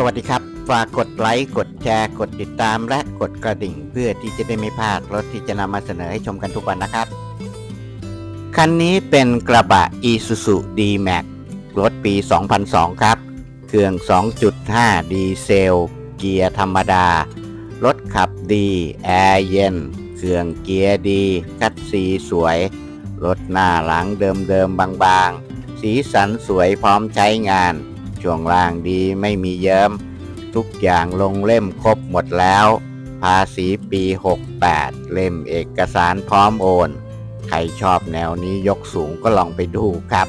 สวัสดีครับ ฝากกดไลค์ กดแชร์ กดติดตามและกดกระดิ่ง เพื่อที่จะได้ไม่พลาดรถที่จะนำมาเสนอให้ชมกันทุกวันนะครับ คันนี้เป็นกระบะ Isuzu D-Max รถปี 2002 ครับ เครื่อง 2.5 ดีเซล เกียร์ธรรมดา รถขับดี แอร์เย็น เครื่องเกียร์ดี คัดสีสวย รถหน้าหลังเดิมๆบางๆ สีสันสวยพร้อมใช้งาน ช่วงล่างดีไม่มีเยิ้ม ทุกอย่างลงเล่มครบหมดแล้ว ภาษีปี 68 เล่มเอกสารพร้อมโอน ใครชอบแนวนี้ยกสูงก็ลองไปดูครับ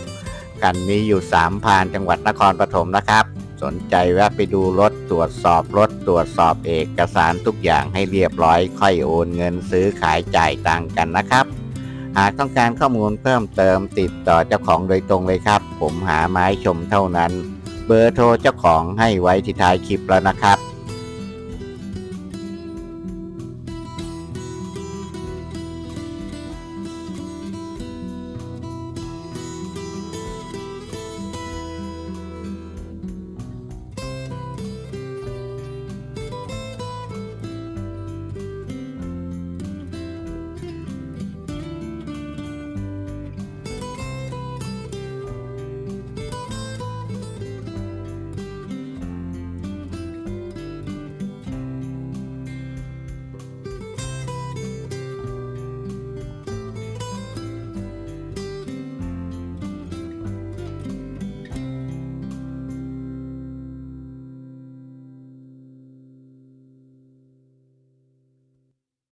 กันนี้อยู่สามพานจังหวัดนครปฐมนะครับ สนใจแวะไปดูรถตรวจสอบรถตรวจสอบเอกสารทุกอย่างให้เรียบร้อย ค่อยโอนเงินซื้อขายจ่ายตังกันนะครับหากต้องการข้อมูลเพิ่มเติมติดต่อเจ้าของโดยตรงเลยครับ ผมหาไม้ชมเท่านั้น เบอร์โทรเจ้าของให้ไว้ที่ท้ายคลิปแล้วนะครับ